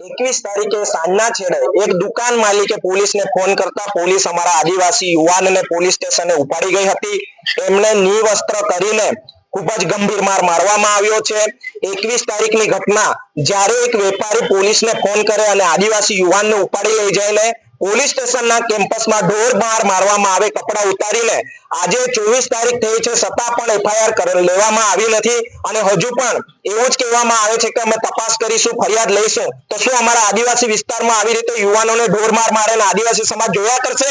એકવીસ તારીખે સાંજના છેડે એક દુકાન માલિકે પોલીસને ફોન કરતા પોલીસ અમારા આદિવાસી યુવાનને પોલીસ સ્ટેશને ઉપાડી ગઈ હતી. એમને નિવસ્ત્ર કરીને ખૂબ જ ગંભીર માર મારવામાં આવ્યો છે. એકવીસ તારીખની ઘટના જ્યારે એક વેપારી પોલીસને ફોન કરે અને આદિવાસી યુવાનને ઉપાડી લઈ જઈને પોલીસ સ્ટેશનના કેમ્પસમાં ઢોર માર મારવામાં આવે, કપડા ઉતારીને. આજે ચોવીસ તારીખ થઈ છે છતાં પણ એફઆઈઆર લેવામાં આવી નથી. અને હજુ પણ એવું જ કહેવામાં આવે છે કે અમે તપાસ કરીશું, ફરિયાદ લઈશું. તો શું અમારા આદિવાસી વિસ્તારમાં આવી રીતે યુવાનોને ઢોર માર મારે આદિવાસી સમાજ જોયા કરશે?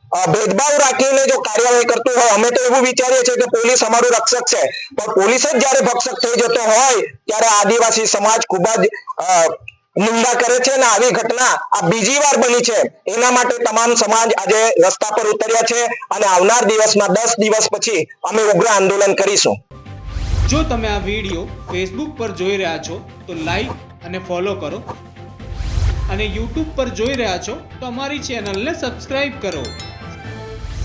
ભેદભાવ રાખીને જો કાર્યવાહી કરતું હોય, અમે તો એવું વિચારીએ છીએ કે પોલીસ અમારું રક્ષક છે. પણ પોલીસ જ જ્યારે ભક્ષક થઈ જતો હોય, ત્યારે આદિવાસી સમાજ ખૂબ જ નિંદા કરે છે અને આવી ઘટના આ બીજી વાર બની છે. એના માટે તમામ સમાજ આજે રસ્તા પર ઉતર્યા છે અને આવનાર દિવસમાં દસ દિવસ પછી અમે ઉગ્ર આંદોલન કરીશું. જો તમે આ વીડિયો ફેસબુક પર જોઈ રહ્યા છો, તો લાઈક અને ફોલો કરો. અને યુટ્યુબ પર જોઈ રહ્યા છો, તો અમારી ચેનલને સબસ્ક્રાઈબ કરો.